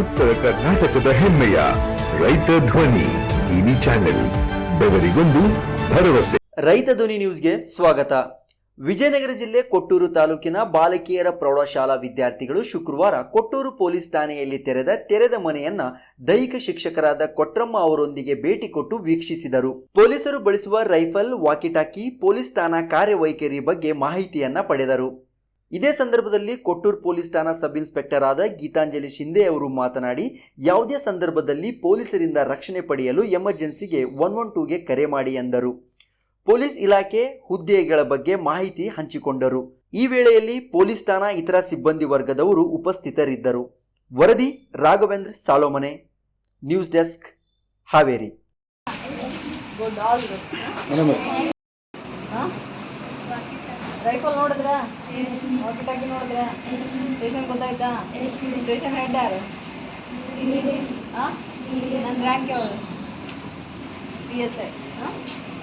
ಉತ್ತರ ಕರ್ನಾಟಕದ ಹೆಮ್ಮೆಯ ರೈತ ಧ್ವನಿ ಟಿವಿ ಚಾನೆಲ್, ಬೆವರಿಗೊಂದು ಭರವಸೆ. ರೈತ ಧ್ವನಿ ನ್ಯೂಸ್ಗೆ ಸ್ವಾಗತ. ವಿಜಯನಗರ ಜಿಲ್ಲೆ ಕೊಟ್ಟೂರು ತಾಲೂಕಿನ ಬಾಲಕಿಯರ ಪ್ರೌಢಶಾಲಾ ವಿದ್ಯಾರ್ಥಿಗಳು ಶುಕ್ರವಾರ ಕೊಟ್ಟೂರು ಪೊಲೀಸ್ ಠಾಣೆಯಲ್ಲಿ ತೆರೆದ ತೆರೆದ ಮನೆಯನ್ನ ದೈಹಿಕ ಶಿಕ್ಷಕರಾದ ಕೊಟ್ರಮ್ಮ ಅವರೊಂದಿಗೆ ಭೇಟಿ ಕೊಟ್ಟು ವೀಕ್ಷಿಸಿದರು. ಪೊಲೀಸರು ಬಳಸುವ ರೈಫಲ್, ವಾಕಿಟಾಕಿ, ಪೊಲೀಸ್ ಠಾಣಾ ಕಾರ್ಯವೈಖರಿ ಬಗ್ಗೆ ಮಾಹಿತಿಯನ್ನ ಪಡೆದರು. ಇದೇ ಸಂದರ್ಭದಲ್ಲಿ ಕೊಟ್ಟೂರು ಪೊಲೀಸ್ ಠಾಣಾ ಸಬ್ ಇನ್ಸ್ಪೆಕ್ಟರ್ ಆದ ಗೀತಾಂಜಲಿ ಶಿಂದೆ ಅವರು ಮಾತನಾಡಿ ಯಾವುದೇ ಸಂದರ್ಭದಲ್ಲಿ ಪೊಲೀಸರಿಂದ ರಕ್ಷಣೆ ಪಡೆಯಲು ಎಮರ್ಜೆನ್ಸಿಗೆ ಒನ್ ಒನ್ ಟೂಗೆ ಕರೆ ಮಾಡಿ ಎಂದರು. ಪೊಲೀಸ್ ಇಲಾಖೆ ಹುದ್ದೆಗಳ ಬಗ್ಗೆ ಮಾಹಿತಿ ಹಂಚಿಕೊಂಡರು. ಈ ವೇಳೆಯಲ್ಲಿ ಪೊಲೀಸ್ ಠಾಣಾ ಇತರ ಸಿಬ್ಬಂದಿ ವರ್ಗದವರು ಉಪಸ್ಥಿತರಿದ್ದರು. ವರದಿ ರಾಘವೇಂದ್ರ ಸಾಲೋಮನೆ ನ್ಯೂಸ್ ಡೆಸ್ಕ್ ಹಾವೇರಿ. ನೋಡಿದ್ರ? ವಾಕಿಟಾಕಿ ನೋಡಿದ್ರ? ಸ್ಟೇಷನ್ ಗೊತ್ತಾಯ್ತಾ? ಸ್ಟೇಷನ್ ಹೆಡ್ ಯಾರು? ಹಾಂ ನನ್ನ ರ್ಯಾಂಕ್ ಯಾವುದು? ಪಿ ಎಸ್ ಐ ಹಾಂ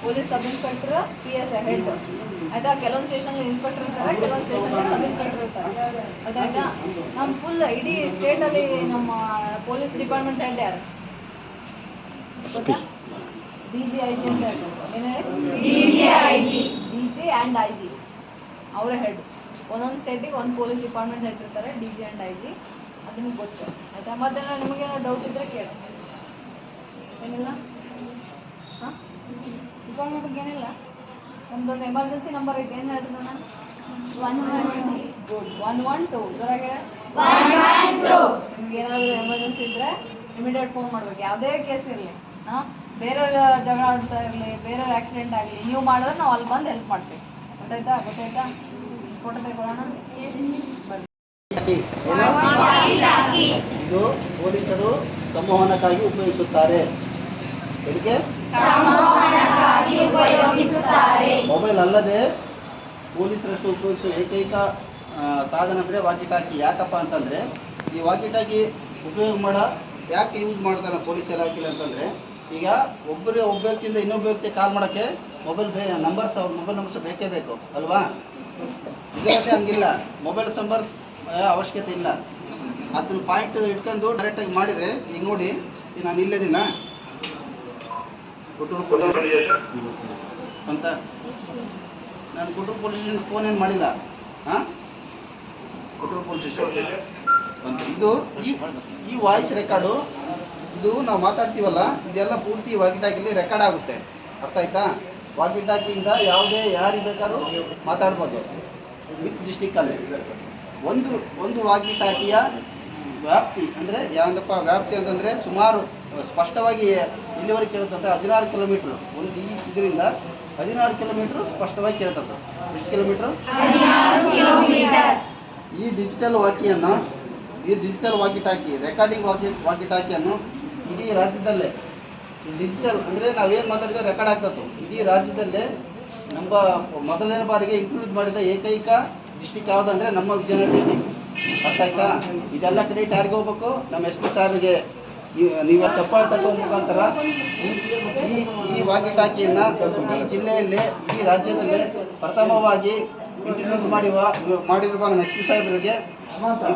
police sub inspector P S I head ಆಯ್ತಾ? ಕೆಲವೊಂದು ಸ್ಟೇಷನ್ ಇನ್ಸ್ಪೆಕ್ಟರ್ ಇರ್ತಾರೆ ಕೆಲವೊಂದು ಸ್ಟೇಷನ್ ಸಬ್ ಇನ್ಸ್ಪೆಕ್ಟರ್ ಇರ್ತಾರೆ. ಅದಾಯ್ತಾ ನಮ್ಮ ಫುಲ್ ಇಡೀ ಸ್ಟೇಟಲ್ಲಿ ನಮ್ಮ ಪೊಲೀಸ್ ಡಿಪಾರ್ಟ್ಮೆಂಟ್ ಹೆಡ್ ಯಾರು? ಗೊತ್ತಾ? ಡಿ ಜಿ ಐ ಜಿ ಅಂತ ಏನು ಹೇಳಿ? D G I G D G and I G ಅವರೇ ಹೆಡ್ ಒಂದೊಂದು ಸೆಟ್ಟಿಗೆ ಒಂದು ಪೊಲೀಸ್ ಡಿಪಾರ್ಟ್ಮೆಂಟ್ ಹೆಡ್ ಇರ್ತಾರೆ D G and I G ಅದು ನಿಮ್ಗೆ ಗೊತ್ತು. ಆಯಿತಾ? ಮತ್ತೆ ನಿಮಗೇನೋ ಡೌಟ್ ಇದ್ದರೆ ಕೇಳಿ. ಏನಿಲ್ಲ? ಹಾಂ? ಡಿಪಾರ್ಟ್ಮೆಂಟ್ ಬಗ್ಗೆ ಏನಿಲ್ಲ. ನಮ್ದೊಂದು ಎಮರ್ಜೆನ್ಸಿ ನಂಬರ್ ಐತೆ. ಏನು ಹೇಳ್ರಿ ನೋಡೋಣ one good one one two ಜೊರಾಗೆ ನಿಮ್ಗೆ ಏನಾದರೂ ಎಮರ್ಜೆನ್ಸಿ ಇದ್ದರೆ ಇಮಿಡಿಯೇಟ್ ಫೋನ್ ಮಾಡ್ಬೇಕು. ಯಾವುದೇ ಕೇಸ್ ಇರಲಿ. ಹಾಂ? ಬೇರೆಯವ್ರ ಜಗಳ ಆಡ್ತಾ ಇರಲಿ ಬೇರೆಯವ್ರ ಆಕ್ಸಿಡೆಂಟ್ ಆಗಲಿ ನೀವು ಮಾಡಿದ್ರೆ ನಾವು ಅಲ್ಲಿ ಬಂದು ಹೆಲ್ಪ್ ಮಾಡ್ತೀವಿ. ಗೊತ್ತಾಯ್ತಾ? ಗೊತ್ತಾಯ್ತಾ? ಫೋಟೋ ತೆಗೊಳ್ಳೋಣ ಬರ್ರಿ ಇದು ಪೊಲೀಸರು ಸಂವಹನಕ್ಕಾಗಿ ಉಪಯೋಗಿಸುತ್ತಾರೆ. ಇದಕ್ಕೆ ಮೊಬೈಲ್ ಅಲ್ಲದೆ ಪೊಲೀಸರಷ್ಟು ಉಪಯೋಗಿಸುವ ಏಕೈಕ ಸಾಧನ ಅಂದರೆ ವಾಕಿಟಾಕಿ. ಯಾಕಪ್ಪ ಅಂತಂದರೆ ಈ ವಾಕಿಟಾಕಿ ಉಪಯೋಗ ಮಾಡ ಯಾಕೆ ಯೂಸ್ ಮಾಡ್ತಾರೆ ಪೊಲೀಸ್ ಇಲಾಖೆಲಿ ಅಂತಂದರೆ ಈಗ ಒಬ್ಬರೇ ಒಬ್ಬ ವ್ಯಕ್ತಿಯಿಂದ ಇನ್ನೊಬ್ಬ ವ್ಯಕ್ತಿ ಕಾಲ್ ಮಾಡೋಕ್ಕೆ ಮೊಬೈಲ್ ಬೇ ನಂಬರ್ಸ್ ಅವ್ರ ಮೊಬೈಲ್ ನಂಬರ್ಸ್ ಬೇಕೇ ಬೇಕು, ಅಲ್ವಾ? ಇದರಲ್ಲಿ ಹಂಗಿಲ್ಲ. ಮೊಬೈಲ್ ನಂಬರ್ಸ್ ಅವಶ್ಯಕತೆ ಇಲ್ಲ. ಅದನ್ನ ಪಾಯಿಂಟ್ ಇಟ್ಕೊಂಡು ಡೈರೆಕ್ಟಾಗಿ ಮಾಡಿದರೆ, ಈಗ ನೋಡಿ ನಾನು ಇಲ್ಲದಿನ ಪೊಲೀಸ್ ಅಂತ. ನಾನು ಕುಟುಂಬ ಪೊಲೀಸ್ ಸ್ಟೇಷನ್ ಫೋನ್ ಏನು ಮಾಡಿಲ್ಲ. ಹಾಂ ಕುಟುಂಬ ಪೊಲೀಸ್ ಸ್ಟೇಷನ್ ಇದು ಈ ಈ ವಾಯ್ಸ್ ರೆಕಾರ್ಡು ಇದು ನಾವು ಮಾತಾಡ್ತೀವಲ್ಲ, ಇದೆಲ್ಲ ಪೂರ್ತಿ ವಾಗಿದ್ದಾಗಿಲ್ಲಿ ರೆಕಾರ್ಡ್ ಆಗುತ್ತೆ. ಅರ್ಥ ಆಯ್ತಾ? ವಾಕಿಟಾಕಿಯಿಂದ ಯಾವುದೇ ಯಾರಿಗೆ ಬೇಕಾದ್ರೂ ಮಾತಾಡ್ಬೋದು. ವಿತ್ ಡಿಸ್ಟಿಕ್ಕಲ್ಲಿ. ಒಂದು ಒಂದು ವಾಕಿಟಾಕಿಯ ವ್ಯಾಪ್ತಿ ಅಂದರೆ ಯಾವಂದಪ್ಪ ವ್ಯಾಪ್ತಿ ಅಂತಂದರೆ ಸುಮಾರು ಸ್ಪಷ್ಟವಾಗಿ ಇಲ್ಲಿವರೆಗೆ ಕೇಳುತ್ತಂದ್ರೆ ಹದಿನಾರು ಕಿಲೋಮೀಟ್ರ್. ಒಂದು ಈ ಇದರಿಂದ ಹದಿನಾರು ಕಿಲೋಮೀಟ್ರ್ ಸ್ಪಷ್ಟವಾಗಿ ಕೇಳ್ತದೆ ಎಷ್ಟು ಕಿಲೋಮೀಟ್ರ್. ಈ ಡಿಜಿಟಲ್ ವಾಕಿಯನ್ನು ಈ digital walkie talkie recording walkie ವಾಕಿಟಾಕಿಯನ್ನು ಇಡೀ ರಾಜ್ಯದಲ್ಲೇ ಡಿಜಿಟಲ್ ಅಂದರೆ ನಾವೇನು ಮಾತಾಡಿದ್ರೆ ರೆಕಾರ್ಡ್ ಆಗ್ತದೆ ಇಡೀ ರಾಜ್ಯದಲ್ಲೇ ನಮ್ಮ ಮೊದಲನೇ ಬಾರಿಗೆ ಇಂಕ್ಲೂಡ್ ಮಾಡಿದ ಏಕೈಕ ಡಿಸ್ಟಿಕ್ ಯಾವುದಂದರೆ ನಮ್ಮ ವಿಜಯನಗರ ಡಿಸ್ಟಿಕ್ ಅರ್ಥ ಆಯ್ತಾ? ಇದೆಲ್ಲ ಕ್ರೆಡಿಟ್ ಯಾರಿಗೆ ಹೋಗ್ಬೇಕು. ನಮ್ಮ ಎಸ್ ಪಿ ಸಾರ್ಗೆ ನೀವು ಚಪ್ಪಾಳೆ ತಗೋ ಮುಖಾಂತರ ಈ ಈ ವಾಕಿಟಾಕಿಯನ್ನು ಇಡೀ ಜಿಲ್ಲೆಯಲ್ಲೇ, ಇಡೀ ರಾಜ್ಯದಲ್ಲೇ ಪ್ರಥಮವಾಗಿ ಇಂಟ್ರೊಡ್ಯೂಸ್ ಮಾಡಿರುವ ಮಾಡಿರುವ ನಮ್ಮ ಎಸ್ ಪಿ ಸಾಹೇಬರಿಗೆ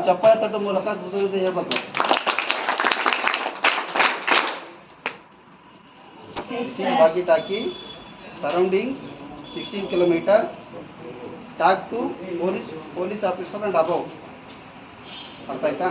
ಚಪ್ಪಾಳೆ ತಟ್ಟೋ ಮೂಲಕ ಕೃತಜ್ಞತೆ ಹೇಳ್ಬೇಕು. Walkie talkie surrounding sixteen kilometre talk to police police officer and above ಅರ್ಥ ಆಯ್ತಾ